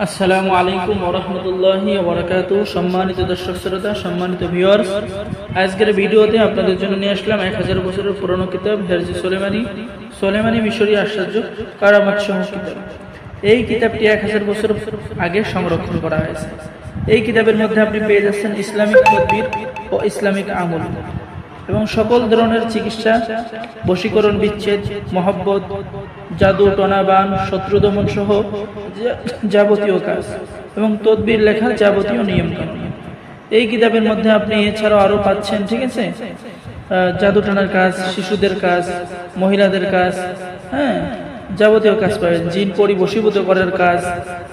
আসসালামু আলাইকুম ওরহমতুল্লাহি ওবরাকাত। সম্মানিত দর্শক শ্রোতা, সম্মানিত ভিউয়ার্স আজকের ভিডিওতে আপনাদের জন্য নিয়ে আসলাম এক হাজার বছরের পুরনো কিতাব, হেরজি সোলেমানি সোলেমানি মিশরী আশ্চর্য কারামাত কিতাব। এই কিতাবটি এক হাজার বছর আগে সংরক্ষণ করা হয়েছে। এই কিতাবের মধ্যে আপনি পেয়ে যাচ্ছেন ইসলামিক তদবির ও ইসলামিক আমল। এবং সকল ধরনের চিকিৎসা, বশীকরণ বিচ্ছেদ, মহব্বত, জাদু, টনাবান শত্রু দমন সহ যাবতীয় কাজ এবং তদবির লেখার যাবতীয় নিয়ম এই কিতাবের মধ্যে আপনি এছাড়াও আরও পাচ্ছেন, ঠিক আছে? জাদু টানার কাজ, শিশুদের কাজ, মহিলাদের কাজ হ্যাঁ? যাবতীয় কাজ পাবেন জিন পরি বশীভূত করার কাজ,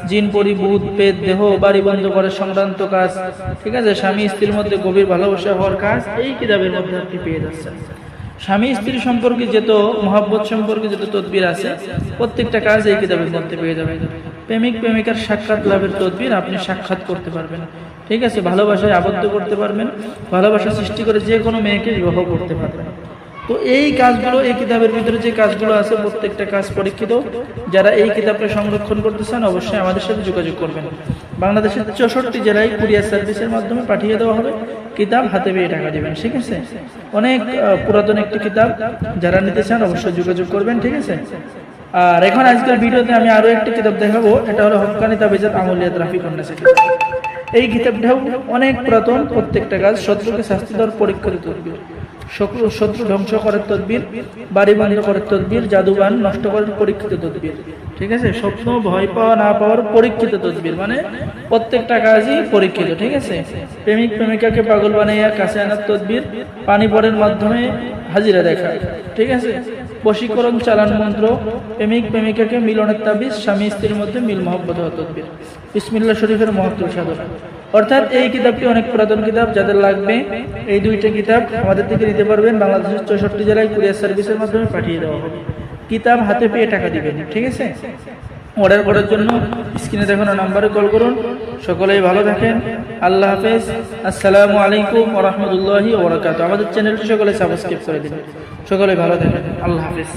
জিন পরি ভূত পেট দেহ, বাড়ি বন্ধ করার সংক্রান্ত কাজ। ঠিক আছে? স্বামী স্ত্রীর মধ্যে গভীর ভালোবাসা হওয়ার কাজ এই কিতাবের মধ্যে আপনি পেয়ে যাচ্ছেন। স্বামী স্ত্রী সম্পর্কে যত, মহাব্বত সম্পর্কে যত তদবির আছে, প্রত্যেকটা কাজ এই কিতাবের মধ্যে পেয়ে যাবেন। প্রেমিক, প্রেমিকার সাক্ষাৎ লাভের তদবির আপনি সাক্ষাৎ করতে পারবেন। ঠিক আছে? ভালোবাসায় আবদ্ধ করতে পারবেন। ভালোবাসা সৃষ্টি করে যে কোনো মেয়েকে বিবাহ করতে পারবেন। তো এই কাজগুলো, এই কিতাবের ভিতরে যে কাজগুলো আছে, প্রত্যেকটা কাজ পরীক্ষিত। যারা এই কিতাবটা সংরক্ষণ করতে চান, অবশ্যই আমাদের সাথে যোগাযোগ করবেন। বাংলাদেশের চৌষট্টি জেলায় কুরিয়ার সার্ভিসের মাধ্যমে পাঠিয়ে দেওয়া হবে। কিতাব হাতে পেয়ে টাকা দিবেন, ঠিক আছে? অনেক পুরাতন একটি কিতাব, যারা নিতে চান, অবশ্যই যোগাযোগ করবেন, ঠিক আছে? আর এখন আজকের ভিডিওতে আমি আরও একটি কিতাব দেখাবো। এটা হলো হকানি তাবিজাত আমলিয়াত রাফিক উন্নাসের এই কিতাবটাও অনেক পুরাতন, প্রত্যেকটা কাজ শত্রুকে শাস্তি দেওয়ার পরীক্ষিত শত্রু শত্রু ধ্বংস করার তদবির, বাড়ি বন্ধ করার তদবির, জাদুবান নষ্ট করার পরীক্ষিত তদবির। ঠিক আছে? স্বপ্ন, ভয় পাওয়া, না পাওয়ার পরীক্ষিত তদবির। মানে প্রত্যেকটা কাজই পরীক্ষিত, ঠিক আছে? প্রেমিক, প্রেমিকাকে পাগল বানাইয়া কাছে আনার তদবির, পানি পরের মাধ্যমে হাজিরা দেখা। ঠিক আছে? বশীকরণ চালান মন্ত্র, প্রেমিক প্রেমিকাকে মিলনের তাবিজ, স্বামী স্ত্রীর মধ্যে মিল, মহব্বত তদবির। বিসমিল্লা শরীফের মহত্ব সাধনা। অর্থাৎ এই কিতাবটি অনেক পুরাতন কিতাব, যাদের লাগবে, এই দুইটা কিতাব আমাদের থেকে নিতে পারবেন। বাংলাদেশের চৌষট্টি জেলায় কুরিয়ার সার্ভিসের মাধ্যমে পাঠিয়ে দেওয়া হবে। কিতাব হাতে পেয়ে টাকা দিবেন, ঠিক আছে? অর্ডার করার জন্য স্ক্রিনে দেখানো নাম্বারে কল করুন। সকলেই ভালো থাকেন। আল্লাহ হাফেজ। আসসালামু আলাইকুম ওরহমতুল্লাহি ওবরাকাত আমাদের চ্যানেলটি সকলে সাবস্ক্রাইব করে দিন। সকলে ভালো থাকেন। আল্লাহ হাফেজ।